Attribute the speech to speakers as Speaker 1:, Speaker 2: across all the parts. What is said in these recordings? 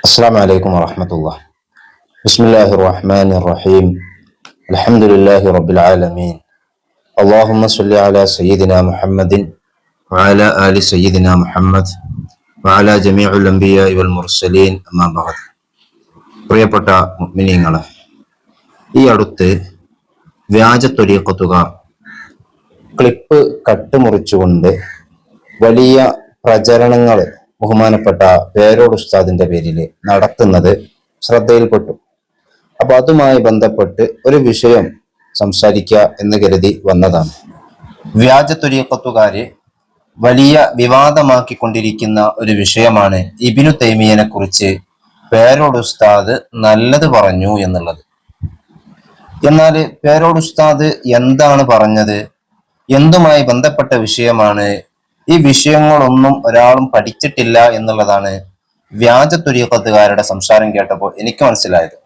Speaker 1: السلام عليكم ورحمة الله بسم الله الرحمن الرحيم الحمد لله رب العالمين اللهم صل على سيدنا محمد وعلى آل سيدنا محمد وعلى جميع الأنبياء والمرسلين أما بعد പ്രിയപ്പെട്ട മുഅ്മിനീങ്ങളെ ഈ അടുത്ത് വ്യാജ ത്വരീക്കത്തുകാർ ക്ലിപ്പ് കട്ടുമുറിച്ചുകൊണ്ട് വലിയ പ്രചരണങ്ങൾ ബഹുമാനപ്പെട്ട പേരോട് ഉസ്താദിന്റെ പേരിൽ നടത്തുന്നത് ശ്രദ്ധയിൽപ്പെട്ടു. അപ്പൊ അതുമായി ബന്ധപ്പെട്ട് ഒരു വിഷയം സംസാരിക്കുക എന്ന് കരുതി വന്നതാണ്. വ്യാജ ത്വരീക്കത്തുകാര് വലിയ വിവാദമാക്കിക്കൊണ്ടിരിക്കുന്ന ഒരു വിഷയമാണ് ഇബിനു തൈമിയനെ കുറിച്ച് പേരോട് ഉസ്താദ് നല്ലത് പറഞ്ഞു എന്നുള്ളത്. എന്നാൽ പേരോട് ഉസ്താദ് എന്താണ് പറഞ്ഞത്? എന്തുമായി ബന്ധപ്പെട്ട വിഷയമാണ് ഈ വിഷയങ്ങളൊന്നും ഒരാളും പഠിച്ചിട്ടില്ല എന്നുള്ളതാണ് വ്യാജ തുര്യക്കത്തുകാരുടെ സംസാരം കേട്ടപ്പോൾ എനിക്ക് മനസ്സിലായത്.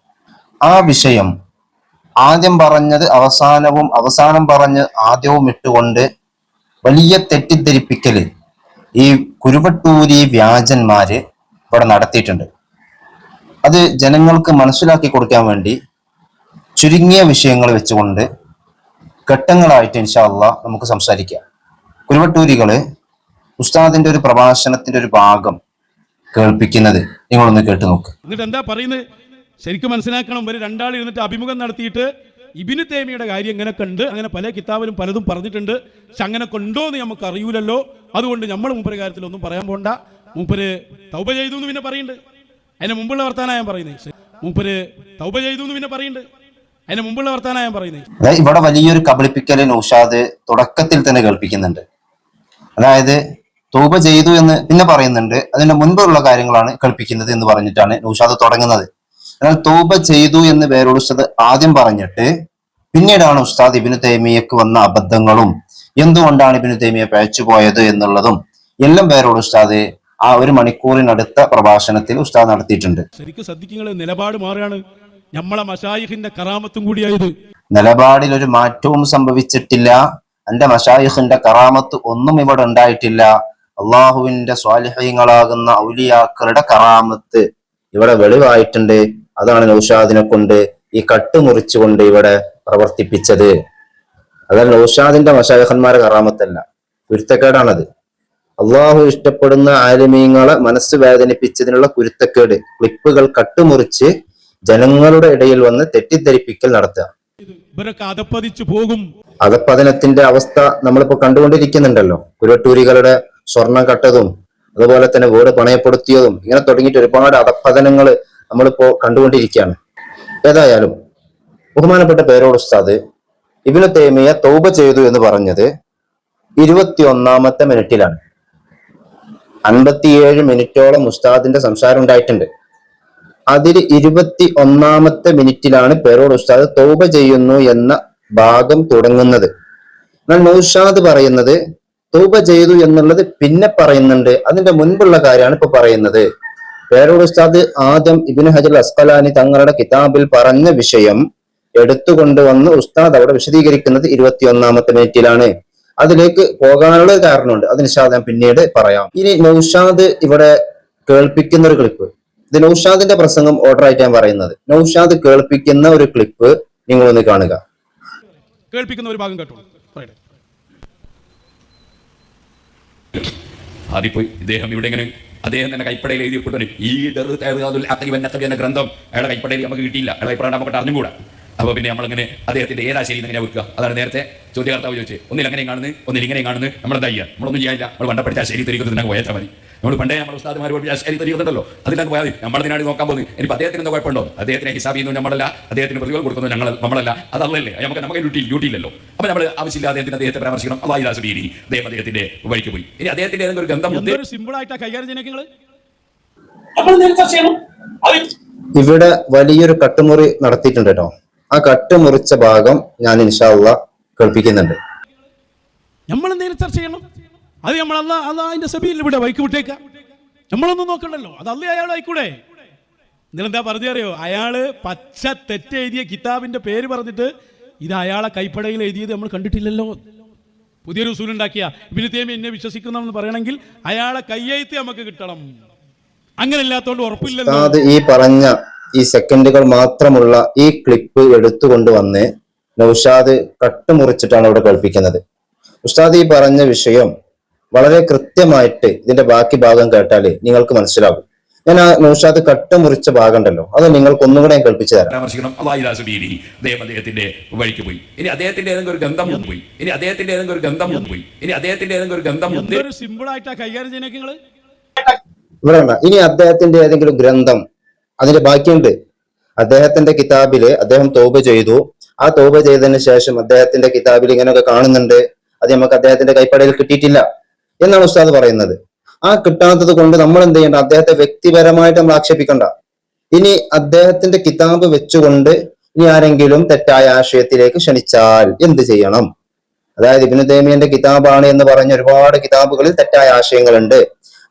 Speaker 1: ആ വിഷയം ആദ്യം പറഞ്ഞത് അവസാനവും അവസാനം പറഞ്ഞ് ആദ്യവും ഇട്ടുകൊണ്ട് വലിയ തെറ്റിദ്ധരിപ്പിക്കൽ ഈ കുരുവട്ടൂരി വ്യാജന്മാര് ഇവിടെ നടത്തിയിട്ടുണ്ട്. അത് ജനങ്ങൾക്ക് മനസ്സിലാക്കി കൊടുക്കാൻ വേണ്ടി ചുരുങ്ങിയ വിഷയങ്ങൾ വെച്ചുകൊണ്ട് ഘട്ടങ്ങളായിട്ട് ഇൻഷാല്ല നമുക്ക് സംസാരിക്കാം. കുരുവട്ടൂരികൾ ഉസ്താദിന്റെ ഒരു പ്രഭാഷണത്തിന്റെ ഒരു ഭാഗം കേൾപ്പിക്കുന്നത് നിങ്ങളൊന്ന് കേട്ടു നോക്ക്.
Speaker 2: എന്നിട്ട് എന്താ പറയുന്നത് ശരിക്കും മനസ്സിലാക്കണം. ഇവർ രണ്ടാൾ ഇരുന്നിട്ട് അഭിമുഖം നടത്തിയിട്ട് ഇബിന് തേമിയുടെ കാര്യം ഇങ്ങനെ കണ്ട് അങ്ങനെ പല കിതാബിലും പലതും പറഞ്ഞിട്ടുണ്ട്. പക്ഷെ അങ്ങനെ കൊണ്ടോ എന്ന് നമുക്ക് അറിയൂലല്ലോ. അതുകൊണ്ട് നമ്മൾ മൂപ്പര് കാര്യത്തിലൊന്നും പറയാൻ പോണ്ട. മൂപ്പര് തൗപ ചെയ്തു എന്ന് പിന്നെ പറയുന്നുണ്ട്. അതിന് മുമ്പുള്ള വർത്താനം ഞാൻ പറയുന്നത് മൂപ്പര് തൗപ ചെയ്തു എന്ന് പിന്നെ പറയുന്നുണ്ട്. അതിന് മുമ്പുള്ള വർത്താനം ഞാൻ പറയുന്നത്
Speaker 1: ഇവിടെ വലിയൊരു കബളിപ്പിക്കൽ നൗഷാദ് തുടക്കത്തിൽ തന്നെ കേൾപ്പിക്കുന്നുണ്ട്. അതായത് തൂബ ചെയ്തു എന്ന് പിന്നെ പറയുന്നുണ്ട്. അതിന്റെ മുൻപുള്ള കാര്യങ്ങളാണ് കളിപ്പിക്കുന്നത് എന്ന് പറഞ്ഞിട്ടാണ് നൗഷാദ് തുടങ്ങുന്നത്. എന്നാൽ തൂബ ചെയ്തു എന്ന് പേരോട് ഉസ്താദ് ആദ്യം പറഞ്ഞിട്ട് പിന്നീടാണ് ഉസ്താദ് ഇബിനു തൈമിയക്ക് വന്ന അബദ്ധങ്ങളും എന്തുകൊണ്ടാണ് ഇബിനു തൈമിയ പഴച്ചു പോയത് എന്നുള്ളതും എല്ലാം വേറൊരു ഉസ്താദ് ആ ഒരു മണിക്കൂറിനടുത്ത പ്രഭാഷണത്തിൽ ഉസ്താദ് നടത്തിയിട്ടുണ്ട്.
Speaker 2: ശരിക്കും നിലപാട് മാറുകയാണ്. നമ്മളെ മഷായിഹിന്റെ കറാമത്തും കൂടിയായത്.
Speaker 1: നിലപാടിൽ ഒരു മാറ്റവും സംഭവിച്ചിട്ടില്ല. എന്റെ മഷായിഹിന്റെ കറാമത്ത് ഒന്നും ഇവിടെ ഉണ്ടായിട്ടില്ല. അള്ളാഹുവിന്റെ സ്വാലിഹ്യങ്ങളാകുന്ന ഔലിയാക്കളുടെ കറാമത്ത് ഇവിടെ വെളിവായിട്ടുണ്ട്. അതാണ് നൗഷാദിനെ കൊണ്ട് ഈ കട്ട് മുറിച്ചുകൊണ്ട് ഇവിടെ പ്രവർത്തിപ്പിച്ചത്. അതല്ല നൗഷാദിന്റെ മശാഖന്മാരെ കറാമത്തല്ല. കുരുത്തക്കേടാണത്. അള്ളാഹു ഇഷ്ടപ്പെടുന്ന ആലിമീങ്ങളെ മനസ്സ് വേദനിപ്പിച്ചതിനുള്ള കുരുത്തക്കേട്. ക്ലിപ്പുകൾ കട്ടുമുറിച്ച് ജനങ്ങളുടെ ഇടയിൽ വന്ന് തെറ്റിദ്ധരിപ്പിക്കൽ നടത്തുക.
Speaker 2: ഇവരൊക്കെ അതപ്പതിച്ചു പോകും.
Speaker 1: അധപ്പതനത്തിന്റെ അവസ്ഥ നമ്മളിപ്പോ കണ്ടുകൊണ്ടിരിക്കുന്നുണ്ടല്ലോ. കുരുട്ടൂരികളുടെ സ്വർണം കട്ടതും അതുപോലെ തന്നെ വീട് പണയപ്പെടുത്തിയതും ഇങ്ങനെ തുടങ്ങിയിട്ട് ഒരുപാട് അധപ്പതനങ്ങൾ നമ്മളിപ്പോ കണ്ടുകൊണ്ടിരിക്കുകയാണ്. ഏതായാലും ബഹുമാനപ്പെട്ട പേരോട് ഉസ്താദ് ഇബിന് തേമിയ തൗബ ചെയ്തു എന്ന് പറഞ്ഞത് ഇരുപത്തി ഒന്നാമത്തെ മിനിറ്റിലാണ്. അൻപത്തിയേഴ് മിനിറ്റോളം ഉസ്താദിന്റെ സംസാരം ഉണ്ടായിട്ടുണ്ട്. അതിൽ ഇരുപത്തി ഒന്നാമത്തെ മിനിറ്റിലാണ് പേരോട് ഉസ്താദ് തൗബ ചെയ്യുന്നു എന്ന ഭാഗം തുടങ്ങുന്നത്. എന്നാൽ നൗഷാദ് പറയുന്നത് തൗബ ചെയ്തു എന്നുള്ളത് പിന്നെ പറയുന്നുണ്ട്. അതിന്റെ മുൻപുള്ള കാര്യമാണ് ഇപ്പൊ പറയുന്നത്. പേരോട് ഉസ്താദ് ആദ്യം ഇബിന് ഹജർ അസ്കലാനി തങ്ങളുടെ കിതാബിൽ പറഞ്ഞ വിഷയം എടുത്തുകൊണ്ട് വന്ന് ഉസ്താദ് അവിടെ വിശദീകരിക്കുന്നത് ഇരുപത്തിയൊന്നാമത്തെ മിനിറ്റിലാണ്. അതിലേക്ക് പോകാനുള്ള കാരണമുണ്ട്. അതിന് ഞാൻ പിന്നീട് പറയാം. ഇനി നൗഷാദ് ഇവിടെ കേൾപ്പിക്കുന്ന ഒരു ക്ലിപ്പ്. ഇത് നൗഷാദിന്റെ പ്രസംഗം ഓർഡർ ആയിട്ട് ഞാൻ പറയുന്നത്. നൗഷാദ് കേൾപ്പിക്കുന്ന ഒരു ക്ലിപ്പ് നിങ്ങളൊന്ന് കാണുക.
Speaker 2: കേൾപ്പിക്കുന്ന ഒരു ഭാഗം കേട്ടോ
Speaker 3: ആദ്യം പോയി ഇദ്ദേഹം ഇവിടെ ഇങ്ങനെ അദ്ദേഹം തന്നെ കൈപ്പടയിൽ എഴുതി കൊടുത്തു ഈ എന്ന ഗ്രന്ഥം അയാളുടെ കൈപ്പടയിൽ നമുക്ക് കിട്ടിയില്ല. അയാളെ കൈപ്പട നമുക്ക് അറിഞ്ഞുകൂടാ. അപ്പോൾ പിന്നെ നമ്മളിങ്ങനെ അദ്ദേഹത്തിന്റെ ഏതാ ശരി എങ്ങനെ വെക്കുക. അതാണ് നേരത്തെ ചോദ്യകർത്താവ് ചോദിച്ചത്. ഒന്നിൽ അങ്ങനെ കാണുന്നത്? ഒന്നിൽ ഇങ്ങനെ കാണുന്നത്? നമ്മൾ എന്താ ചെയ്യുക? നമ്മളൊന്നും ചെയ്യാനില്ല. നമ്മൾ പണ്ട ശരി തിരിക്കുന്നത് പോയാൽ മതി. നമ്മൾ പണ്ടേ നമ്മൾ ഉസ്താദ്മാരോട് ശരി തിരിക്കുന്നുണ്ടല്ലോ അതിനകത്ത് പോയാൽ മതി. നമ്മളതിനാണ് നോക്കാൻ പോകുന്നത്. ഇനി അദ്ദേഹത്തിന് എന്താ കുഴപ്പമുണ്ടോ? അദ്ദേഹത്തിന് ഹിസാബ് ചെയ്യുന്നു നമ്മളല്ല അദ്ദേഹത്തിന് പ്രതികൾ കൊടുക്കുന്നു ഞങ്ങൾ നമ്മളല്ല. അതല്ലേ നമുക്ക് നമുക്ക് ഡ്യൂട്ടി ഡ്യൂട്ടി ഇല്ലല്ലോ. അപ്പോൾ നമ്മൾ ആവശ്യമില്ല അദ്ദേഹത്തിന് അദ്ദേഹത്തെ പരാമർശിക്കണം. അള്ളാഹി ബീരി അദ്ദേഹം അദ്ദേഹത്തിന്റെ വഴിക്ക് പോയി. ഇനി അദ്ദേഹത്തിന്റെ ഏതെങ്കിലും ഒരു ഗന്ധം
Speaker 2: സിമ്പിൾ ആയിട്ടാ കൈകാര്യം ചെയ്യുന്നത്
Speaker 1: ഇവിടെ വലിയൊരു കട്ടുമുറി നടത്തിയിട്ടുണ്ട് കേട്ടോ. ആ കട്ടുമുറിച്ച ഭാഗം ഞാൻ ഇൻഷാല്ല കേൾപ്പിക്കുന്നുണ്ട്.
Speaker 2: നമ്മൾ എന്തെങ്കിലും ചർച്ച ചെയ്യണം? അത് നമ്മൾ അല്ല അതിന്റെ സഭയിൽ ഇവിടെ വൈക്ക് വിട്ടേക്കാം നമ്മളൊന്നും നോക്കണ്ടല്ലോ. അത് അല്ലേ അയാൾ ആയിക്കൂടെ പറഞ്ഞു അറിയോ? അയാൾ പച്ച തെറ്റെഴുതിയ കിതാബിന്റെ പേര് പറഞ്ഞിട്ട് ഇത് അയാളെ കൈപ്പടയിൽ എഴുതിയത് നമ്മൾ കണ്ടിട്ടില്ലല്ലോ. പുതിയൊരു ഉസൂലുണ്ടാക്കിയ ഇബിന് തേമി എന്നെ വിശ്വസിക്കണമെന്ന് പറയണമെങ്കിൽ അയാളെ കയ്യെഴുത്ത് നമുക്ക് കിട്ടണം. അങ്ങനെ ഇല്ലാത്തോണ്ട് ഉറപ്പില്ലല്ലോ
Speaker 1: ഈ പറഞ്ഞ ഈ സെക്കൻഡുകൾ മാത്രമുള്ള ഈ ക്ലിപ്പ് എടുത്തുകൊണ്ട് വന്ന് നൗഷാദ് കട്ടുമുറിച്ചിട്ടാണ് അവിടെ കേൾപ്പിക്കുന്നത്. ഉസ്താദ് ഈ പറഞ്ഞ വിഷയം വളരെ കൃത്യമായിട്ട് ഇതിന്റെ ബാക്കി ഭാഗം കേട്ടാൽ നിങ്ങൾക്ക് മനസ്സിലാകും. ഞാൻ ആ നൗഷാദ് കട്ടുമുറിച്ച ഭാഗം ഉണ്ടല്ലോ അത് നിങ്ങൾക്ക് ഒന്നുകൂടെ ഞാൻ കേൾപ്പിച്ചു തരാം.
Speaker 3: അദ്ദേഹം അദ്ദേഹത്തിന്റെ വഴിക്ക് പോയി. ഇനി അദ്ദേഹത്തിന്റെ ഏതെങ്കിലും ഒരു ഗന്ധം പോയി. ഇനി അദ്ദേഹത്തിന്റെ ഏതെങ്കിലും ഒരു ഗന്ധം പോയി. ഇനി അദ്ദേഹത്തിന്റെ ഏതെങ്കിലും ഒരു ഗന്ധം
Speaker 2: സിമ്പിൾ ആയിട്ടാ കൈകാര്യം നിങ്ങൾ?
Speaker 1: ഇവിടെ ഇനി അദ്ദേഹത്തിന്റെ ഏതെങ്കിലും ഗ്രന്ഥം അതിന്റെ ബാക്കിയുണ്ട്. അദ്ദേഹത്തിന്റെ കിതാബിൽ അദ്ദേഹം തോപ ചെയ്തു. ആ തോപ ചെയ്തതിന് ശേഷം അദ്ദേഹത്തിന്റെ കിതാബിൽ ഇങ്ങനെയൊക്കെ കാണുന്നുണ്ട്. അത് നമുക്ക് അദ്ദേഹത്തിന്റെ കൈപ്പടയിൽ കിട്ടിയിട്ടില്ല. എന്നാണ് ഉസ്താദ് പറയുന്നത്. ആ കിട്ടാത്തത് കൊണ്ട് നമ്മൾ എന്ത് ചെയ്യേണ്ട? അദ്ദേഹത്തെ വ്യക്തിപരമായിട്ട് നമ്മൾ ആക്ഷേപിക്കണ്ട. ഇനി അദ്ദേഹത്തിന്റെ കിതാബ് വെച്ചുകൊണ്ട് ഇനി ആരെങ്കിലും തെറ്റായ ആശയത്തിലേക്ക് ക്ഷണിച്ചാൽ എന്ത് ചെയ്യണം? അതായത് ഇബിനു തേമിയന്റെ കിതാബാണ് എന്ന് പറഞ്ഞ ഒരുപാട് കിതാബുകളിൽ തെറ്റായ ആശയങ്ങളുണ്ട്.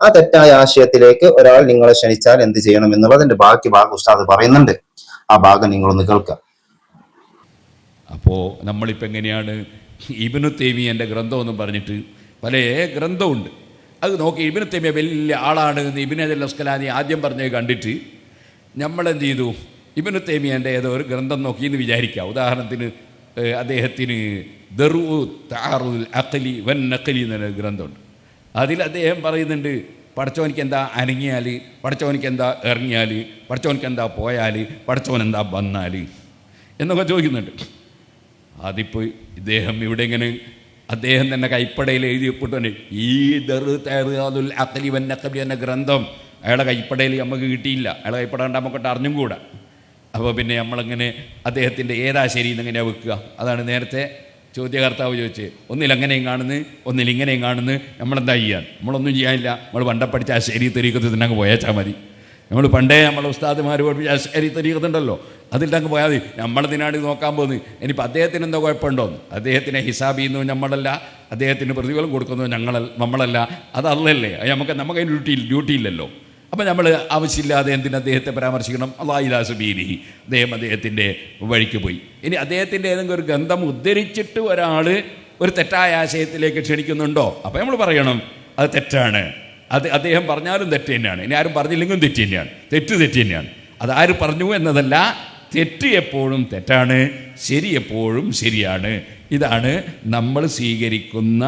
Speaker 1: ആ തെറ്റായ ആശയത്തിലേക്ക് ഒരാൾ നിങ്ങളെ ക്ഷണിച്ചാൽ എന്ത് ചെയ്യണം എന്നുള്ളതിന്റെ ബാക്കി ഭാഗം ഉസ്താദ് പറയുന്നുണ്ട്. ആ ഭാഗം നിങ്ങളൊന്ന് കേൾക്കാം.
Speaker 3: അപ്പോ നമ്മളിപ്പോ എങ്ങനെയാണ് ഇബിനു ഗ്രന്ഥം എന്ന് പറഞ്ഞിട്ട് പല ഗ്രന്ഥമുണ്ട്. അത് നോക്കി ഇബിനത്തേമിയ വലിയ ആളാണ് എന്ന് ഇബിനെ ലസ്കലാനി ആദ്യം പറഞ്ഞത് കണ്ടിട്ട് നമ്മളെന്ത് ചെയ്തു? ഇബിനത്തേമിയന്റെ ഏതോ ഒരു ഗ്രന്ഥം നോക്കി എന്ന് വിചാരിക്കുക ഉദാഹരണത്തിന് അദ്ദേഹത്തിന് ദറു താറുൽ അക്കലി വൻ നക്കലി എന്നൊരു ഗ്രന്ഥമുണ്ട്. അതിൽ അദ്ദേഹം പറയുന്നുണ്ട് പഠിച്ചവനിക്ക് എന്താ അനങ്ങിയാൽ പഠിച്ചവനിക്ക് എന്താ ഇറങ്ങിയാൽ പഠിച്ചവനിക്ക് എന്താ പോയാൽ പഠിച്ചവൻ എന്താ വന്നാൽ എന്നൊക്കെ ചോദിക്കുന്നുണ്ട്. അതിപ്പോൾ ഇദ്ദേഹം ഇവിടെ ഇങ്ങനെ അദ്ദേഹം തന്നെ കൈപ്പടയിൽ എഴുതിയപ്പെട്ടു ഈ ദറു തേറുൽ അക്കലി വന്നക്കബി എന്ന ഗ്രന്ഥം അയാളെ കൈപ്പടയിൽ നമുക്ക് കിട്ടിയില്ല. അയാളെ കൈപ്പട കണ്ട നമുക്ക് അറിഞ്ഞും കൂടാ. അപ്പോൾ പിന്നെ നമ്മളങ്ങനെ അദ്ദേഹത്തിന്റെ ഏതാ ശരി എങ്ങനെയാണ് വെക്കുക? അതാണ് നേരത്തെ ചോദ്യകർത്താവ് ചോദിച്ചത്. ഒന്നിൽ അങ്ങനെയും കാണുന്നു ഒന്നിൽ ഇങ്ങനെയും കാണുന്നു. നമ്മളെന്താ ചെയ്യാൻ നമ്മളൊന്നും ചെയ്യാനില്ല. നമ്മൾ പണ്ട പഠിച്ച ആ ശരി തെരീക്കത്തിൽ തന്നെ അങ്ങ് പോയേച്ചാൽ മതി. നമ്മൾ പണ്ടേ നമ്മളെ ഉസ്താദ്മാർ പഠിപ്പിച്ച ആ തരീകത്തുണ്ടല്ലോ അങ്ങ് പോയാൽ മതി. നമ്മളതിനാണ് നോക്കാൻ പോകുന്നത് ഇനിയിപ്പോൾ അദ്ദേഹത്തിന് എന്തോ കുഴപ്പമുണ്ടോ? അദ്ദേഹത്തിനെ ഹിസാബ് ചെയ്യുന്നു നമ്മളല്ല. അദ്ദേഹത്തിന് പ്രതിഫലം കൊടുക്കുന്നു ഞങ്ങൾ നമ്മളല്ല. അത് നമുക്ക് നമുക്ക് അതിന് ഡ്യൂട്ടി ഡ്യൂട്ടി ഇല്ലല്ലോ. അപ്പോൾ നമ്മൾ ആവശ്യമില്ലാതെ എന്തിനു അദ്ദേഹത്തെ പരാമർശിക്കണം? അള്ളാഹിദാസുബീനി അദ്ദേഹം അദ്ദേഹത്തിന്റെ വഴിക്ക് പോയി. ഇനി അദ്ദേഹത്തിന്റെ ഏതെങ്കിലും ഒരു ഗന്ധം ഉദ്ധരിച്ചിട്ട് ഒരാൾ ഒരു തെറ്റായ ആശയത്തിലേക്ക് ക്ഷണിക്കുന്നുണ്ടോ? അപ്പോൾ നമ്മൾ പറയണം അത് തെറ്റാണ്. അത് അദ്ദേഹം പറഞ്ഞാലും തെറ്റ് തന്നെയാണ്. ഇനി ആരും പറഞ്ഞില്ലെങ്കിലും തെറ്റ് തന്നെയാണ്. തെറ്റ് തെറ്റ് തന്നെയാണ്. അത് ആര് പറഞ്ഞു എന്നതല്ല തെറ്റ് എപ്പോഴും തെറ്റാണ് ശരി എപ്പോഴും ശരിയാണ്. ഇതാണ് നമ്മൾ സ്വീകരിക്കുന്ന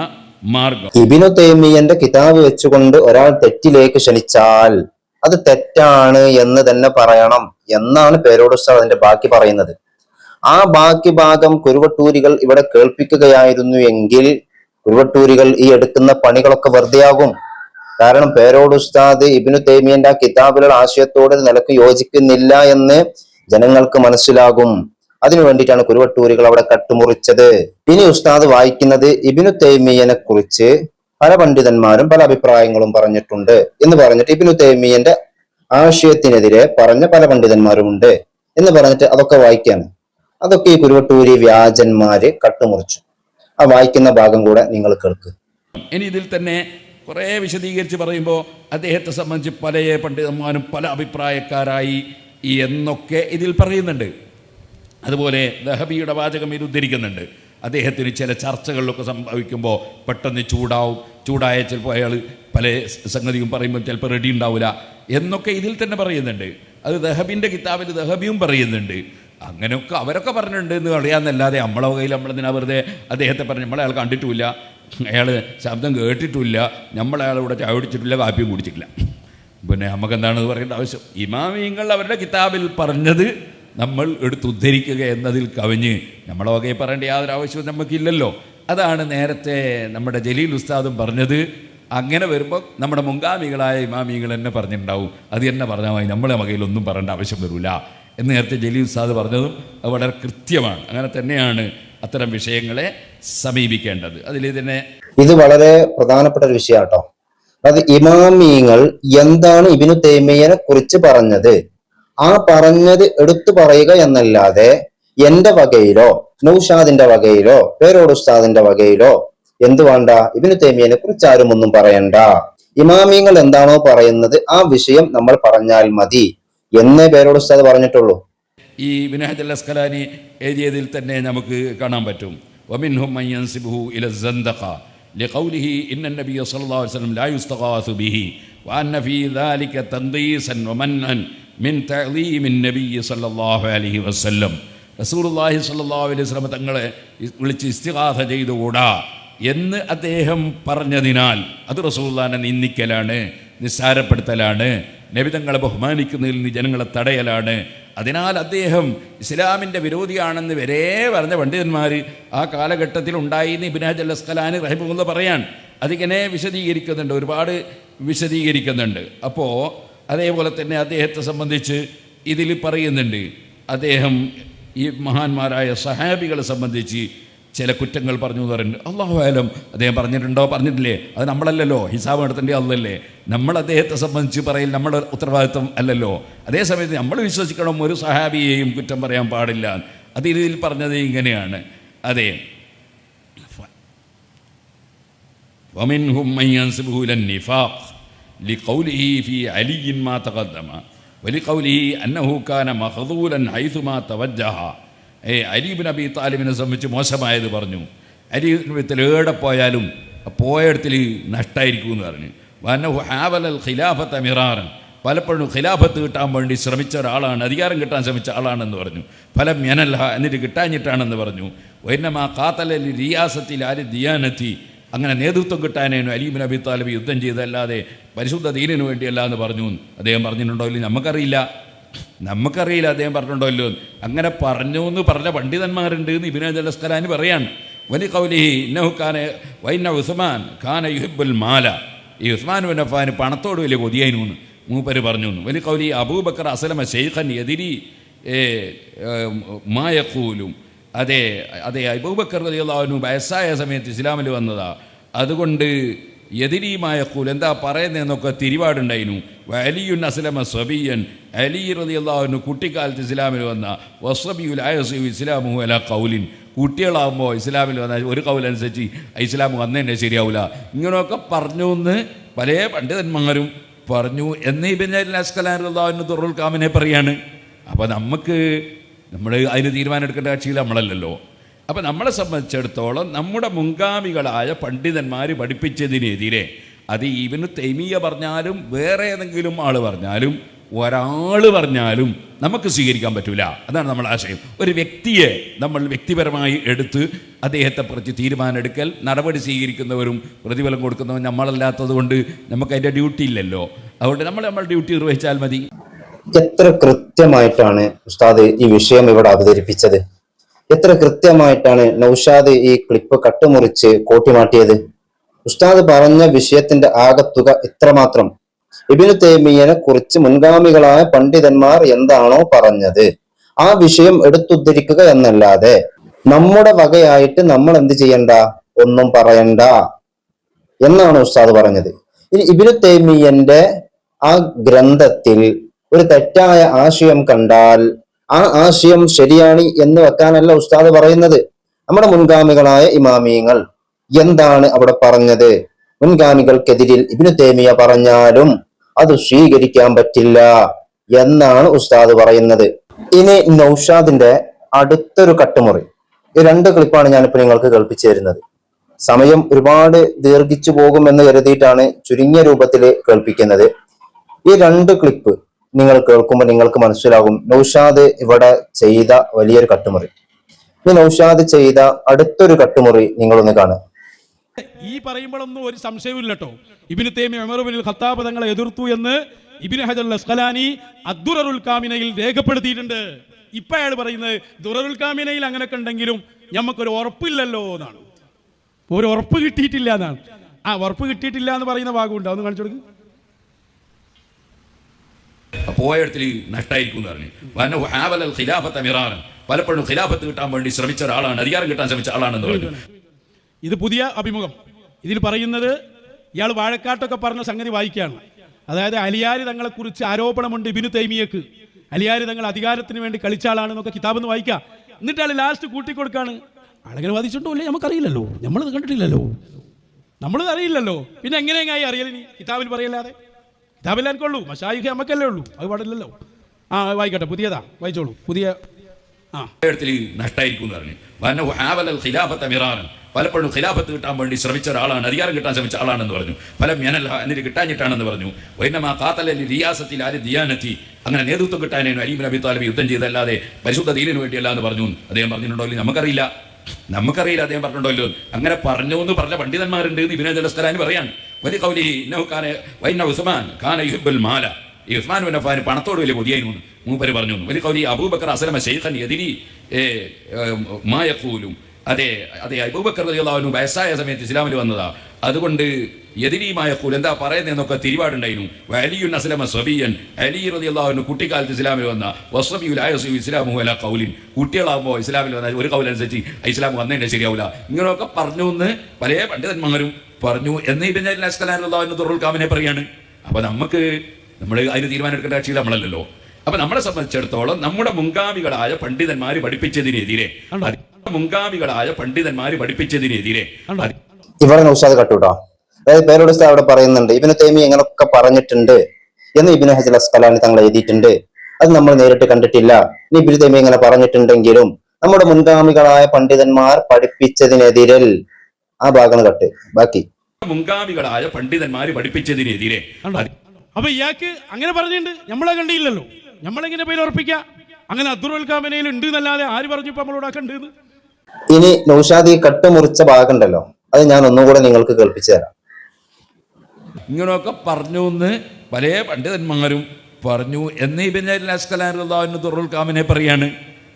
Speaker 3: മാർഗം.
Speaker 1: ഇബിനു തേമിയന്റെ കിതാബ് വെച്ചുകൊണ്ട് ഒരാൾ തെറ്റിലേക്ക് ക്ഷണിച്ചാൽ അത് തെറ്റാണ് എന്ന് തന്നെ പറയണം എന്നാണ് പേരോട് ഉസ്താദ് അതിന്റെ ബാക്കി പറയുന്നത്. ആ ബാക്കി ഭാഗം കുരുവട്ടൂരികൾ ഇവിടെ കേൾപ്പിക്കുകയായിരുന്നു എങ്കിൽ കുരുവട്ടൂരികൾ ഈ എടുക്കുന്ന പണികളൊക്കെ വെറുതെയാകും. കാരണം പേരോട് ഉസ്താദ് ഇബിനു തേമിയന്റെ ആ കിതാബിലുള്ള ആശയത്തോട് നിലയ്ക്ക് യോജിക്കുന്നില്ല എന്ന് ജനങ്ങൾക്ക് മനസ്സിലാകും. അതിനു വേണ്ടിയിട്ടാണ് കുരുവട്ടൂരികൾ അവിടെ കട്ടുമുറിച്ചത്. ഇനി ഉസ്താദ് വായിക്കുന്നത് ഇബിനു തേമിയനെ കുറിച്ച് പല പണ്ഡിതന്മാരും പല അഭിപ്രായങ്ങളും പറഞ്ഞിട്ടുണ്ട് എന്ന് പറഞ്ഞിട്ട് ഇബിനു തേമിയന്റെ ആശയത്തിനെതിരെ പറഞ്ഞ പല പണ്ഡിതന്മാരുമുണ്ട് എന്ന് പറഞ്ഞിട്ട് അതൊക്കെ വായിക്കാണ്. അതൊക്കെ ഈ കുരുവട്ടൂരി വ്യാജന്മാര് കട്ടുമുറിച്ചു. ആ വായിക്കുന്ന ഭാഗം കൂടെ നിങ്ങൾ കേൾക്ക്.
Speaker 3: ഇനി ഇതിൽ തന്നെ കുറേ വിശദീകരിച്ച് പറയുമ്പോൾ അദ്ദേഹത്തെ സംബന്ധിച്ച് പല പണ്ഡിതന്മാരും പല അഭിപ്രായക്കാരായി എന്നൊക്കെ ഇതിൽ പറയുന്നുണ്ട്. അതുപോലെ ദഹബിയുടെ വാചകം ഇത് ഉദ്ധരിക്കുന്നുണ്ട്. അദ്ദേഹത്തിന് ചില ചർച്ചകളിലൊക്കെ സംഭവിക്കുമ്പോൾ പെട്ടെന്ന് ചൂടാവും. ചൂടായ ചിലപ്പോൾ അയാൾ പല സംഗതിയും പറയുമ്പോൾ ചിലപ്പോൾ റെഡി ഉണ്ടാവില്ല എന്നൊക്കെ ഇതിൽ തന്നെ പറയുന്നുണ്ട്. അത് ദഹബിന്റെ കിതാബിൽ ദഹബിയും പറയുന്നുണ്ട്. അങ്ങനെയൊക്കെ അവരൊക്കെ പറഞ്ഞിട്ടുണ്ട് എന്ന് അറിയാമെന്നല്ലാതെ നമ്മളെ വകയിൽ നമ്മളെന്തിനാ വെറുതെ അദ്ദേഹത്തെ പറഞ്ഞ് നമ്മളെ അയാൾ കണ്ടിട്ടുമില്ല. അയാൾ ശബ്ദം കേട്ടിട്ടില്ല നമ്മൾ അയാളെ കൂടെ കുടിച്ചിട്ടില്ല കാപ്പിയും കുടിച്ചിട്ടില്ല. പിന്നെ നമുക്ക് എന്താണെന്ന് പറയേണ്ട ആവശ്യം? ഇമാമിയങ്ങൾ അവരുടെ കിതാബിൽ പറഞ്ഞത് നമ്മൾ എടുത്തുദ്ധരിക്കുക എന്നതിൽ കവിഞ്ഞ് നമ്മളെ വകയിൽ പറയേണ്ട യാതൊരു ആവശ്യവും നമുക്കില്ലല്ലോ. അതാണ് നേരത്തെ നമ്മുടെ ജലീൽ ഉസ്താദും പറഞ്ഞത്. അങ്ങനെ വരുമ്പോൾ നമ്മുടെ മുൻഗാമികളായ ഇമാമികൾ തന്നെ പറഞ്ഞിട്ടുണ്ടാവും. അത് തന്നെ പറഞ്ഞാൽ മതി. നമ്മളെ വകയിലൊന്നും പറയേണ്ട ആവശ്യം വരില്ല എന്ന് നേരത്തെ ജലീൽ ഉസ്താദ് പറഞ്ഞതും അത് വളരെ കൃത്യമാണ്. അങ്ങനെ തന്നെയാണ് അത്തരം വിഷയങ്ങളെ സമീപിക്കേണ്ടത്. അതിൽ ഇതിനെ
Speaker 1: ഇത് വളരെ പ്രധാനപ്പെട്ട ഒരു വിഷയം കേട്ടോ അത് ഇമാമിയങ്ങൾ എന്താണ് ഇബിനു തേമിയനെ കുറിച്ച് പറഞ്ഞത്? ആ പറഞ്ഞത് എടുത്തു പറയുക എന്നല്ലാതെ എന്റെ വകയിലോ നൌഷാദിന്റെ വകയിലോ പേരോട് ഉസ്താദിന്റെ വകയിലോ എന്ത് വേണ്ട? ഇബിനു തേമിയനെ കുറിച്ച് ആരും ഒന്നും പറയണ്ട. ഇമാമിയങ്ങൾ എന്താണോ പറയുന്നത് ആ വിഷയം നമ്മൾ പറഞ്ഞാൽ മതി. എന്നേ പേരോട് ഉസ്താദ് പറഞ്ഞിട്ടുള്ളൂ.
Speaker 3: ഈ ബിനാഹജ് അൽ അസ്കലാനി എഴുതിയതിൽ തന്നെ നമുക്ക് കാണാൻ പറ്റും ومنهم من ينسبه إلى الزندقة لقوله إن النبي صلى الله عليه وسلم لا يستغاث به وأن في ذلك تنقيصا ومنعا من تعظيم النبي صلى الله عليه وسلم റസൂലുള്ളാഹി സ്വല്ലല്ലാഹു അലൈഹി വസല്ലം തങ്ങളെ വിളിച്ച് ഇസ്തിഗാഥ ചെയ്തുകൂടാ എന്ന് അദ്ദേഹം പറഞ്ഞതിനാൽ അത് റസൂലുള്ളാഹിനെ നിന്ദിക്കലാണ് നിസ്സാരപ്പെടുത്തലാണ് നബി തങ്ങളെ ബഹുമാനിക്കുന്നതിൽ നിന്ന് ജനങ്ങളെ തടയലാണ് അതിനാൽ അദ്ദേഹം ഇസ്ലാമിന്റെ വിരോധിയാണെന്ന് വരെ പറഞ്ഞ പണ്ഡിതന്മാർ ആ കാലഘട്ടത്തിൽ ഉണ്ടായിരുന്ന ഇബിനാജ് അൽ അസ്കലാനി റഹിമുള്ള പറയാൻ അതിങ്ങനെ വിശദീകരിക്കുന്നുണ്ട് ഒരുപാട് വിശദീകരിക്കുന്നുണ്ട്. അപ്പോൾ അതേപോലെ തന്നെ അദ്ദേഹത്തെ സംബന്ധിച്ച് ഇതിൽ പറയുന്നുണ്ട് അദ്ദേഹം ഈ മഹാന്മാരായ സഹാബികളെ സംബന്ധിച്ച് ചില കുറ്റങ്ങൾ പറഞ്ഞു എന്ന് പറയുന്നുണ്ട് അള്ളാഹു ആയാലും അദ്ദേഹം പറഞ്ഞിട്ടുണ്ടോ പറഞ്ഞിട്ടില്ലേ അത് നമ്മളല്ലല്ലോ ഹിസാബ് നടത്തേണ്ട അല്ലല്ലേ നമ്മൾ അദ്ദേഹത്തെ സംബന്ധിച്ച് പറയൽ നമ്മുടെ ഉത്തരവാദിത്വം അല്ലല്ലോ അതേസമയത്ത് നമ്മൾ വിശ്വസിക്കണം ഒരു സഹാബിയെയും കുറ്റം പറയാൻ പാടില്ല അത് ഇതിൽ പറഞ്ഞത് ഇങ്ങനെയാണ് അതെ ومنهم من ينسبه إلى النفاق لقوله في علي ما تقدم ولقوله أنه كان مخذولا حيثما توجه ഏ അലീബിൻ അബി താലിബിനെ സംബന്ധിച്ച് മോശമായത് പറഞ്ഞു. അലീബിത്തിൽ ഏടെ പോയാലും പോയടത്തിൽ നഷ്ടമായിരിക്കും എന്ന് പറഞ്ഞു. വന്നഹു ഹാവലൽ ഖിലാഫത്ത് മിറാറൻ. പലപ്പോഴും ഖിലാഫത്ത് കിട്ടാൻ വേണ്ടി ശ്രമിച്ച ഒരാളാണ് അധികാരം കിട്ടാൻ ശ്രമിച്ച ആളാണെന്ന് പറഞ്ഞു. ഫലം മെനൽഹ എന്നിട്ട് കിട്ടാഞ്ഞിട്ടാണെന്ന് പറഞ്ഞു. വൈനമാ കാത്തലി റിയാസത്തിൽ ആര് ദിയാനത്തി. അങ്ങനെ നേതൃത്വം കിട്ടാനേനു അലീബിൻ അബി താലിബ് യുദ്ധം ചെയ്തല്ലാതെ പരിശുദ്ധ ദീനിനു വേണ്ടിയല്ല എന്ന് പറഞ്ഞു. അദ്ദേഹം പറഞ്ഞിട്ടുണ്ടോ ഇല്ലെങ്കിൽ നമുക്കറിയില്ല. നമുക്കറിയില്ല അദ്ദേഹം പറഞ്ഞിട്ടുണ്ടോ ഇല്ലോ അങ്ങനെ പറഞ്ഞു എന്ന് പറഞ്ഞ പണ്ഡിതന്മാരുണ്ട് എന്ന് ഇബിന് ജലസ്കലാനി പറയാണ്. വലിയ കൗലിഹി ഇന്നഹു ഖാന വൈന ഉസ്മാൻ ഖാന യുഹിബുൽ മാല. ഈ ഉസ്മാൻ അഫാന് പണത്തോട് വലിയ കൊതിയായിരുന്നു മൂപ്പര് പറഞ്ഞു വലിയ കൗലി അബൂബക്കർ അസലമ ഷെയ്ഖൻ എതിരി മായക്കൂലും അതെ അതെ അബൂബക്കർ അലിയുള്ളവനു വയസ്സായ സമയത്ത് ഇസ്ലാമിൽ വന്നതാ. അതുകൊണ്ട് എതിരിയുമായ കൂൽ എന്താ പറയുന്നതെന്നൊക്കെ തിരിപാടുണ്ടായിരുന്നു അലിയുൻ അസ്ലമ സബിയൻ അലി റലിയുള്ളവനു കുട്ടിക്കാലത്ത് ഇസ്ലാമിൽ വന്ന വസബിയുൽ ആയസു ഇസ്ലാമു അല കൗലിൻ കുട്ടികളാകുമ്പോൾ ഇസ്ലാമിൽ വന്ന ഒരു കൗലനുസരിച്ച് ഇസ്ലാം വന്നതന്നെ ശരിയാവില്ല ഇങ്ങനെയൊക്കെ പറഞ്ഞു എന്ന് പല പണ്ഡിതന്മാരും പറഞ്ഞു. എന്നീ പിന്നെ അസ്കലാൻ തുറുൽ കാമിനെ പറയാണ്. അപ്പോൾ നമുക്ക് നമ്മൾ അതിന് തീരുമാനം എടുക്കേണ്ട കക്ഷിയിൽ നമ്മളല്ലല്ലോ. അപ്പം നമ്മളെ സംബന്ധിച്ചിടത്തോളം നമ്മുടെ മുൻഗാമികളായ പണ്ഡിതന്മാർ പഠിപ്പിച്ചതിനെതിരെ അത് ഇവന് തെമിയ പറഞ്ഞാലും വേറെ ഏതെങ്കിലും ആൾ പറഞ്ഞാലും ഒരാൾ പറഞ്ഞാലും നമുക്ക് സ്വീകരിക്കാൻ പറ്റൂല. അതാണ് നമ്മുടെ ആശയം. ഒരു വ്യക്തിയെ നമ്മൾ വ്യക്തിപരമായി എടുത്ത് അദ്ദേഹത്തെക്കുറിച്ച് തീരുമാനമെടുക്കൽ നടപടി സ്വീകരിക്കുന്നവരും പ്രതിഫലം കൊടുക്കുന്നവരും നമ്മളല്ലാത്തത് കൊണ്ട് നമുക്ക് അതിന്റെ ഡ്യൂട്ടി ഇല്ലല്ലോ. അതുകൊണ്ട് നമ്മൾ നമ്മുടെ ഡ്യൂട്ടി നിർവഹിച്ചാൽ മതി.
Speaker 1: എത്ര കൃത്യമായിട്ടാണ് ഉസ്താദ് ഈ വിഷയം ഇവിടെ അവതരിപ്പിച്ചത്? എത്ര കൃത്യമായിട്ടാണ് നൌഷാദ് ഈ ക്ലിപ്പ് കട്ടുമുറിച്ച് കോട്ടിമാട്ടിയത്? ഉസ്താദ് പറഞ്ഞ വിഷയത്തിന്റെ ആകത്തുക ഇത്രമാത്രം. ഇബിനു തേമിയനെ കുറിച്ച് മുൻഗാമികളായ പണ്ഡിതന്മാർ എന്താണോ പറഞ്ഞത്? ആ വിഷയം എടുത്തുദ്ധരിക്കുക എന്നല്ലാതെ നമ്മുടെ വകയായിട്ട് നമ്മൾ എന്ത് ചെയ്യണ്ട? ഒന്നും പറയണ്ട എന്നാണ് ഉസ്താദ് പറഞ്ഞത്. ഇനി ഇബിനു തേമിയന്റെ ആ ഗ്രന്ഥത്തിൽ ഒരു തെറ്റായ ആശയം കണ്ടാൽ ആ ആശയം ശരിയാണ് എന്ന് വെക്കാനല്ല ഉസ്താദ് പറയുന്നത്. നമ്മുടെ മുൻഗാമികളായ ഇമാമിയങ്ങൾ എന്താണ് അവിടെ പറഞ്ഞത്? മുൻഗാമികൾക്കെതിരിൽ ഇബിനു തേമിയ പറഞ്ഞാലും അത് സ്വീകരിക്കാൻ പറ്റില്ല എന്നാണ് ഉസ്താദ് പറയുന്നത്. ഇനി നൌഷാദിന്റെ അടുത്തൊരു കട്ടുമുറി. ഈ രണ്ട് ക്ലിപ്പാണ് ഞാനിപ്പോ നിങ്ങൾക്ക് കേൾപ്പിച്ചു തരുന്നത്. സമയം ഒരുപാട് ദീർഘിച്ചു പോകുമെന്ന് കരുതിയിട്ടാണ് ചുരുങ്ങിയ രൂപത്തിൽ കേൾപ്പിക്കുന്നത്. ഈ രണ്ട് ക്ലിപ്പ് നിങ്ങൾ കേൾക്കുമ്പോൾ നിങ്ങൾക്ക് മനസ്സിലാകും നൗഷാദ് ഇവിടെ ചെയ്ത വലിയൊരു കട്ടുമുറി. ഈ നൗഷാദ് ചെയ്ത അടുത്തൊരു കട്ടുമുറി നിങ്ങളൊന്ന് കാണുക.
Speaker 2: ഈ പറയുമ്പോഴൊന്നും ഒരു സംശയവും കേട്ടോ. ഇബിന് ഖത്താബ് തങ്ങളെ എതിർത്തു എന്ന് ഇബിന് ഹജർ അസ്കലാനി അദ്ദുററുൽ കാമിനയിൽ രേഖപ്പെടുത്തിയിട്ടുണ്ട്. ഇപ്പൊ അയാൾ പറയുന്നത് ദുററുൽ കാമിനയിൽ അങ്ങനെയൊക്കെ ഉണ്ടെങ്കിലും ഞമ്മക്കൊരു ഉറപ്പില്ലല്ലോ എന്നാണ്. ഒരു ഉറപ്പ് കിട്ടിയിട്ടില്ല എന്നാണ്. ആ ഉറപ്പ് കിട്ടിയിട്ടില്ല എന്ന് പറയുന്ന ഭാഗമുണ്ട്. അതൊന്ന് കാണിച്ചു കൊടുക്ക്.
Speaker 3: പോയടത്തിൽ നഷ്ടമായിരിക്കും എന്ന് പറഞ്ഞു. ഹാവലൽ ഖിലാഫത്ത് പലപ്പോഴും ഖിലാഫത്ത് കിട്ടാൻ വേണ്ടി ശ്രമിച്ച ഒരാളാണ് അധികാരം കിട്ടാൻ ശ്രമിച്ച ആളാണെന്ന് പറഞ്ഞു.
Speaker 2: ഇത് പുതിയ അഭിമുഖം. ഇതിൽ പറയുന്നത് ഇയാൾ വാഴക്കാട്ടൊക്കെ പറഞ്ഞ സംഗതി വായിക്കുകയാണ്. അതായത് അലിയാരി തങ്ങളെ കുറിച്ച് ആരോപണമുണ്ട് ഇബിനു തൈമിയക്ക്. അലിയാരി തങ്ങൾ അധികാരത്തിന് വേണ്ടി കളിച്ച ആളാണെന്നൊക്കെ കിതാബെന്ന് വായിക്കാം. എന്നിട്ട് ആൾ ലാസ്റ്റ് കൂട്ടിക്കൊടുക്കാണ്. ആളെങ്ങനെ വാദിച്ചിട്ടും അല്ലേ നമുക്കറിയില്ലല്ലോ നമ്മളത് കണ്ടിട്ടില്ലല്ലോ. നമ്മളത് അറിയില്ലല്ലോ. പിന്നെ എങ്ങനെയായി അറിയലിനി കിതാബിൽ പറയല്ലാതെ? കിതാബിൽ എനിക്കുള്ളൂ മഷായിഖ് നമുക്കല്ലേ ഉള്ളൂ. അത് പാടില്ലല്ലോ. ആ വായിക്കട്ടെ. പുതിയതാ. വായിച്ചോളൂ. പുതിയ ആ.
Speaker 3: എന്ന് പറഞ്ഞു. പലപ്പോഴും ഖിലാഫത്ത് കിട്ടാൻ വേണ്ടി ശ്രമിച്ച ഒരാളാണ് അധികാരം കിട്ടാൻ ശ്രമിച്ച ആളാണെന്ന് പറഞ്ഞു. പല മ്യനല്ല എന്നിട്ട് കിട്ടാഞ്ഞിട്ടാണെന്ന് പറഞ്ഞു. വൈനമാ കാത്തലി റിയാസത്തിൽ ആര് ദിയാനത്തി. അങ്ങനെ നേതൃത്വം കിട്ടാനേനു അലീം അബി താലിബ് യുദ്ധം ചെയ്തല്ലാതെ പരിശുദ്ധ ദീനിന് വേണ്ടിയല്ല എന്ന് പറഞ്ഞു അദ്ദേഹം പറഞ്ഞിട്ടുണ്ടോ? നമുക്കറിയില്ല. നമുക്കറിയില്ല അദ്ദേഹം പറഞ്ഞിട്ടുണ്ടല്ലോ. അങ്ങനെ പറഞ്ഞു എന്ന് പറഞ്ഞ പണ്ഡിതന്മാരുണ്ട് എന്ന് ഇബിനെ ജലസ്തലാൻ പറയാണ് വലിയ കൗലി വൈന ഉസ്മാൻ കാന യുഹിബ്ബുൽ മാല. ഈ ഉസ്മാൻ ബിൻ പണത്തോട് വലിയ കൊതിയായിരുന്നു മൂപ്പര് പറഞ്ഞു വലിയ കൗലി അബൂബക്കർ അസലമ ഷെയ്ഖൻ എതിരി മായക്കൂലും അതെ അതെ അബൂബക്കർ വയസ്സായ സമയത്ത് ഇസ്ലാമിൽ വന്നതാ. അതുകൊണ്ട് എതിരിയുമായ കുൽ എന്താ പറയുന്നതെന്നൊക്കെ തിരിവാടുണ്ടായിരുന്നു. വലിയുൻ അസ്ലമ സബിയൻ അലി കുട്ടിക്കാലത്ത് ഇസ്ലാമിൽ വന്ന വസ്വബിയുൽ ആയസു ഇസ്ലാമു അല കൗലിൻ കുട്ടികളാകുമ്പോൾ ഇസ്ലാമിൽ വന്ന ഒരു കൗലനുസരിച്ച് ഇസ്ലാം വന്നതിന്റെ ശരിയാവില്ല ഇങ്ങനെയൊക്കെ പറഞ്ഞു എന്ന് പല പണ്ഡിതന്മാരും പറഞ്ഞു എന്ന് ഇബിൻ അസ്കലാൻ തുറുൽ കാമിനെ പറയാണ്. അപ്പൊ നമുക്ക് നമ്മൾ അതിന് തീരുമാനമെടുക്കേണ്ട കക്ഷിയിൽ നമ്മളല്ലല്ലോ. അപ്പൊ നമ്മളെ സംബന്ധിച്ചിടത്തോളം നമ്മുടെ മുൻഗാമികളായ പണ്ഡിതന്മാർ പഠിപ്പിച്ചതിനെതിരെ മുൻകാവികളായ മുൻഗാമികളായ പണ്ഡിതന്മാര് പഠിപ്പിച്ചതിനെതിരെ
Speaker 1: നൗഷാദ് കട്ടുട്ടോ. അതായത് പേരോട് അവിടെ പറയുന്നുണ്ട് ഇബിന് തേമി എങ്ങനെയൊക്കെ പറഞ്ഞിട്ടുണ്ട് എന്ന് ഇബിന് ഹജൽ അസ്കലാനി തങ്ങൾ എഴുതിയിട്ടുണ്ട്. അത് നമ്മൾ നേരിട്ട് കണ്ടിട്ടില്ല. ഇനി ഇബിന് തേമി ഇങ്ങനെ പറഞ്ഞിട്ടുണ്ടെങ്കിലും നമ്മുടെ മുൻഗാമികളായ പണ്ഡിതന്മാർ പഠിപ്പിച്ചതിനെതിരിൽ ആ ഭാഗം കട്ട്. ബാക്കി.
Speaker 3: മുൻഗാമികളായ പണ്ഡിതന്മാര് പഠിപ്പിച്ചതിനെതിരെ.
Speaker 2: അപ്പൊ ഇയാൾക്ക് അങ്ങനെ പറഞ്ഞിട്ടുണ്ട്. നമ്മളെ കണ്ടില്ലല്ലോ. നമ്മളെങ്ങനെ പേര് ഉറപ്പിക്കാം? അങ്ങനെ അബ്ദുൽ കാമനയിൽ ഉണ്ട് എന്നല്ലാതെ ആര് പറഞ്ഞു ഇപ്പൊ നമ്മളോട് കണ്ടെന്ന്?
Speaker 1: ഇനി നൗഷാദ് ഈ കട്ട് മുറിച്ച ഭാഗം ഉണ്ടല്ലോ. അത് ഞാൻ ഒന്നുകൂടെ നിങ്ങൾക്ക് കേൾപ്പിച്ചു തരാം.
Speaker 3: ഇങ്ങനെയൊക്കെ പറഞ്ഞു എന്ന് പല പണ്ഡിതന്മാരും പറഞ്ഞു. എന്ന് ഇബിൻ അസ്കലാൻ തുറുൽ കാമിനെ പറയാണ്.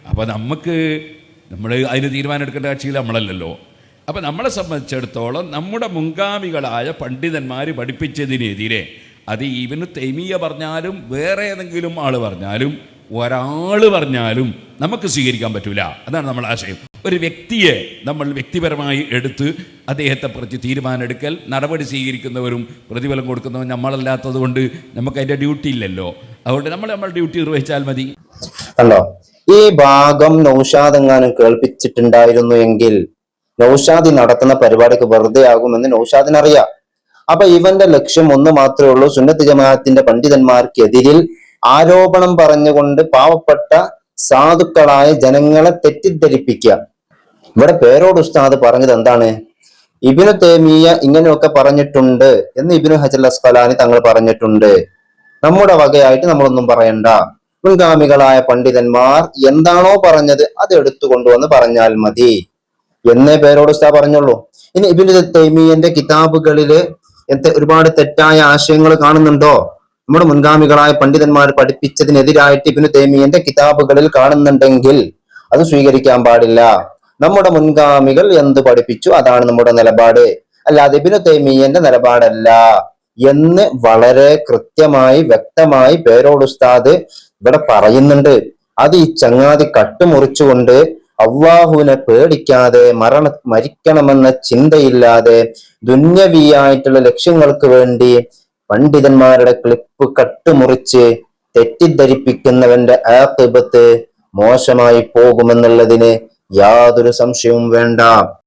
Speaker 3: അപ്പോൾ നമുക്ക് നമ്മൾ അതിന് തീരുമാനം എടുക്കേണ്ട കക്ഷിയിൽ നമ്മളല്ലല്ലോ. അപ്പോൾ നമ്മളെ സംബന്ധിച്ചിടത്തോളം നമ്മുടെ മുൻഗാമികളായ പണ്ഡിതന്മാർ പഠിപ്പിച്ചതിനെതിരെ അത് ഈവന് തെമിയ പറഞ്ഞാലും വേറെ ഏതെങ്കിലും ആൾ പറഞ്ഞാലും ഒരാൾ പറഞ്ഞാലും നമുക്ക് സ്വീകരിക്കാൻ പറ്റൂല. അതാണ് നമ്മുടെ ആശയം. ഒരു വ്യക്തിയെ നമ്മൾ വ്യക്തിപരമായി എടുത്ത് അദ്ദേഹത്തെ കുറിച്ച് തീരുമാനമെടുക്കൽ നടപടി സ്വീകരിക്കുന്നവരും പ്രതിഫലം കൊടുക്കുന്നവരും നമ്മളല്ലാത്തത് കൊണ്ട് നമുക്ക് അതിന്റെ ഡ്യൂട്ടി ഇല്ലല്ലോ. അതുകൊണ്ട് നമ്മൾ നമ്മൾ ഡ്യൂട്ടി നിർവഹിച്ചാൽ മതി.
Speaker 1: അല്ലോ ഈ ഭാഗം നൗഷാദ് കേൾപ്പിച്ചിട്ടുണ്ടായിരുന്നു എങ്കിൽ നൗഷാദ് നടത്തുന്ന പരിപാടിക്ക് വെറുതെ ആകുമെന്ന് നൗഷാദിന് അറിയാം അപ്പൊ ഇവന്റെ ലക്ഷ്യം ഒന്ന് മാത്രമേ ഉള്ളൂ. സുന്നത്ത് ജമാഅത്തിന്റെ പണ്ഡിതന്മാർക്കെതിരിൽ ആരോപണം പറഞ്ഞുകൊണ്ട് പാവപ്പെട്ട സാധുക്കളായ ജനങ്ങളെ തെറ്റിദ്ധരിപ്പിക്കുക. ഇവിടെ പേരോട് ഉസ്താദ് പറഞ്ഞത് എന്താണ്? ഇബിനു തേമിയ ഇങ്ങനെയൊക്കെ പറഞ്ഞിട്ടുണ്ട് എന്ന് ഇബിനു ഹജൽ അസ്കലാനി തങ്ങൾ പറഞ്ഞിട്ടുണ്ട്. നമ്മുടെ വകയായിട്ട് നമ്മളൊന്നും പറയണ്ട. മുൻഗാമികളായ പണ്ഡിതന്മാർ എന്താണോ പറഞ്ഞത് അത് എടുത്തു കൊണ്ടുവന്ന് പറഞ്ഞാൽ മതി. എന്നേ പേരോട് ഉസ്താദ് പറഞ്ഞുള്ളൂ. ഇനി ഇബിനു തേമിയന്റെ കിതാബുകളിൽ ഒരുപാട് തെറ്റായ ആശയങ്ങൾ കാണുന്നുണ്ടോ? നമ്മുടെ മുൻഗാമികളായ പണ്ഡിതന്മാർ പഠിപ്പിച്ചതിനെതിരായിട്ട് ഇബിനു തേമിയന്റെ കിതാബുകളിൽ കാണുന്നുണ്ടെങ്കിൽ അത് സ്വീകരിക്കാൻ പാടില്ല. നമ്മുടെ മുൻഗാമികൾ എന്ത് പഠിപ്പിച്ചു? അതാണ് നമ്മുടെ നിലപാട്. അല്ലാതെ ഇബിനു തേമിയന്റെ നിലപാടല്ല. എന്ന് വളരെ കൃത്യമായി വ്യക്തമായി പേരോട് ഉസ്താദ് ഇവിടെ പറയുന്നുണ്ട്. അത് ഈ ചങ്ങാതി കട്ടുമുറിച്ചുകൊണ്ട് അള്ളാഹുവിനെ പേടിക്കാതെ മരണ മരിക്കണമെന്ന ചിന്തയില്ലാതെ ദുന്യവിയായിട്ടുള്ള ലക്ഷ്യങ്ങൾക്ക് വേണ്ടി പണ്ഡിതന്മാരുടെ ക്ലിപ്പ് കട്ടുമുറിച്ച് തെറ്റിദ്ധരിപ്പിക്കുന്നവന്റെ ആക്കിബത്ത് മോശമായി പോകുമെന്നുള്ളതിന് യാതൊരു സംശയവും വേണ്ട.